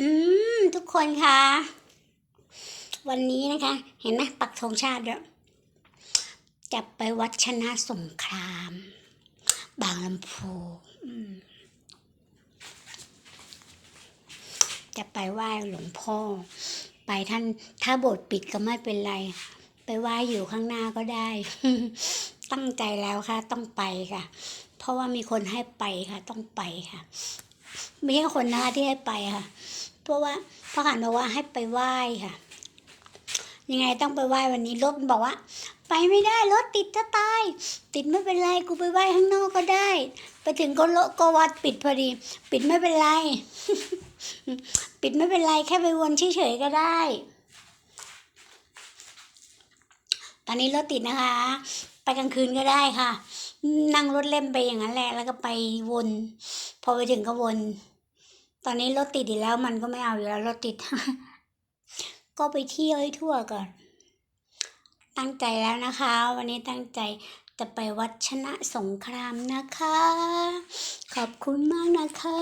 อืม ทุกคนคะวันนี้นะคะ เห็นไหมปักธงชาติแล้วจะไปวัดชนะสงคราม บางลำพูจะไปไหว้หลวงพ่อ ไปท่านถ้าโบสถ์ปิดก็ไม่เป็นไร ไปไหว้อยู่ข้างหน้าก็ได้ ตั้งใจแล้วค่ะ ต้องไปค่ะ เพราะว่ามีคนให้ไปค่ะ ต้องไปค่ะ ไม่ใช่คนนะคะที่ให้ไปค่ะ เพราะว่าพระขันบอกว่าให้ไปไหว้ค่ะ ยังไงต้องไปไหว้วันนี้รถบอกว่า ไปไม่ได้รถติดจะตาย ติดไม่เป็นไรกูไปไหว้ข้างนอกก็ได้ ไปถึงก็โลก็วัดปิดพอดี ปิดไม่เป็นไร ปิดไม่เป็นไรแค่ไปวนเฉยๆก็ได้ตอนนี้รถติดนะคะ ไปกลางคืนก็ได้ค่ะ นั่งรถเล่มไปอย่างนั้นแหละ แล้วก็ไปวน พอไปถึงก็วน ตอนนี้รถติดอีกแล้วมันก็ไม่เอาอยู่แล้วรถติด ก็ไปเที่ยวให้ทั่วก่อน ตั้งใจแล้วนะคะ วันนี้ตั้งใจจะไปวัดชนะสงครามนะคะ ขอบคุณมากนะคะ